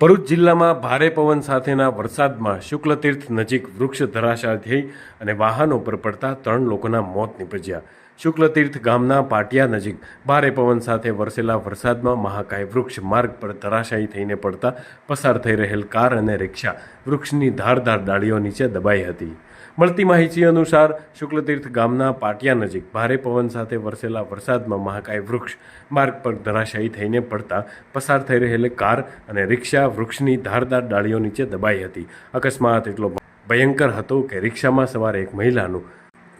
ભરૂચ જિલ્લામાં ભારે પવન સાથેના વરસાદમાં શુક્લતીર્થ નજીક વૃક્ષ ધરાશાય થઈ અને વાહનો પર પડતા ત્રણ લોકોના મોત નીપજ્યા. શુક્લતીર્થ ગામના પાટિયા નજીક ભારે પવન સાથે વરસેલા વરસાદમાં મહાકાય વૃક્ષ માર્ગ પર ધરાશાયી થઈને પડતા પસાર થઈ રહેલ કાર અને રિક્ષા વૃક્ષની ધારદાર ડાળીઓ નીચે દબાઈ હતી. મળતી માહિતી અનુસાર શુક્લતીર્થ ગામના પાટિયા નજીક ભારે પવન સાથે વરસેલા વરસાદમાં મહાકાય વૃક્ષ માર્ગ પર ધરાશાયી થઈને પડતા પસાર થઈ રહેલી કાર અને રિક્ષા વૃક્ષની ધારદાર ડાળીઓ નીચે દબાઈ હતી. અકસ્માત એટલો ભયંકર હતો કે રિક્ષામાં સવાર એક મહિલાનું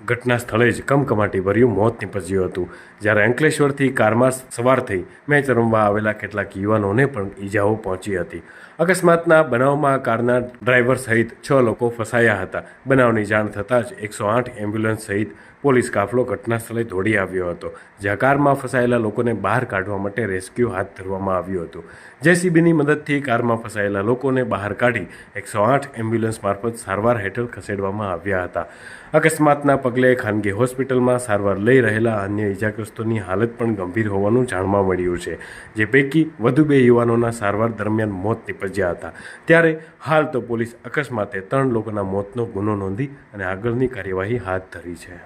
ઘટના સ્થળે જ કમકમાટી ભર્યું મોત નીપજ્યું હતું. જ્યારે અંકલેશ્વરથી કારમાં સવાર થઈ મેચ રમવા આવેલા કેટલાક યુવાનોને પણ ઈજાઓ પહોંચી હતી. અકસ્માતના બનાવમાં કારના ડ્રાઈવર સહિત છ લોકો ફસાયા હતા. બનાવની જાણ થતાં જ એકસો આઠ એમ્બ્યુલન્સ સહિત પોલીસ કાફલો ઘટનાસ્થળે દોડી આવ્યો હતો, જ્યાં ફસાયેલા લોકોને બહાર કાઢવા માટે રેસ્ક્યુ હાથ ધરવામાં આવ્યું હતું. જેસીબીની મદદથી કારમાં ફસાયેલા લોકોને બહાર કાઢી એકસો આઠ એમ્બ્યુલન્સ મારફત સારવાર હેઠળ ખસેડવામાં આવ્યા હતા. અકસ્માતના પગલે ખાનગી હોસ્પિટલમાં સારવાર લઈ રહેલા અન્ય ઇજાગ્રસ્તોની હાલત પણ ગંભીર હોવાનું જાણવા મળ્યું છે, જે પૈકી વધુ બે યુવાનોના સારવાર દરમિયાન મોત નીપજ્યા હતા. ત્યારે હાલ તો પોલીસ અકસ્માતે ત્રણ લોકોના મોતનો ગુનો નોંધી અને આગળની કાર્યવાહી હાથ ધરી છે.